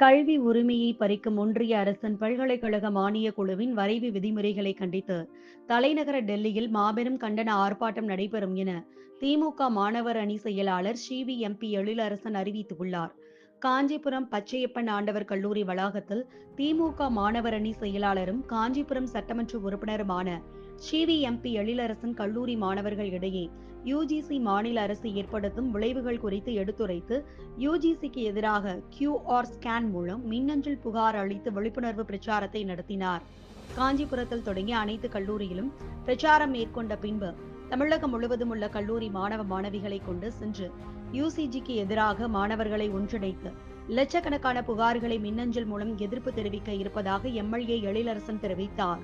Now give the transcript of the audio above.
கல்வி உரிமையை பறிக்கும் ஒன்றிய அரசின் பல்கலைக்கழக மானிய குழுவின் வரைவு விதிமுறைகளை கண்டித்து தலைநகர டெல்லியில் மாபெரும் கண்டன ஆர்ப்பாட்டம் நடைபெறும் என திமுக மாணவர் அணி செயலாளர் சிவி எம்பி எழிலரசன் அறிவித்துள்ளார். காஞ்சிபுரம் பச்சையப்பன் ஆண்டவர் கல்லூரி வளாகத்தில் திமுக மாணவர் அணி செயலாளரும் காஞ்சிபுரம் சட்டமன்ற உறுப்பினருமான சிவி எம்பி எழிலரசன் கல்லூரி மாணவர்கள் இடையே யுஜிசி மாநில அரசு ஏற்படுத்தும் விளைவுகள் குறித்து எடுத்துரைத்து யுஜிசிக்கு எதிராக கியூஆர் ஸ்கேன் மூலம் மின்னஞ்சல் புகார் அளித்து விழிப்புணர்வு பிரச்சாரத்தை நடத்தினார். காஞ்சிபுரத்தில் தொடங்கிய அனைத்து கல்லூரியிலும் பிரச்சாரம் மேற்கொண்ட பின்பு தமிழகம் முழுவதும் உள்ள கல்லூரி மாணவ மாணவிகளை கொண்டு சென்று யூசிஜிக்கு எதிராக மாணவர்களை ஒன்றிணைத்து லட்சக்கணக்கான புகார்களை மின்னஞ்சல் மூலம் எதிர்ப்பு தெரிவிக்க இருப்பதாக எம்எல்ஏ எழிலரசன் தெரிவித்தார்.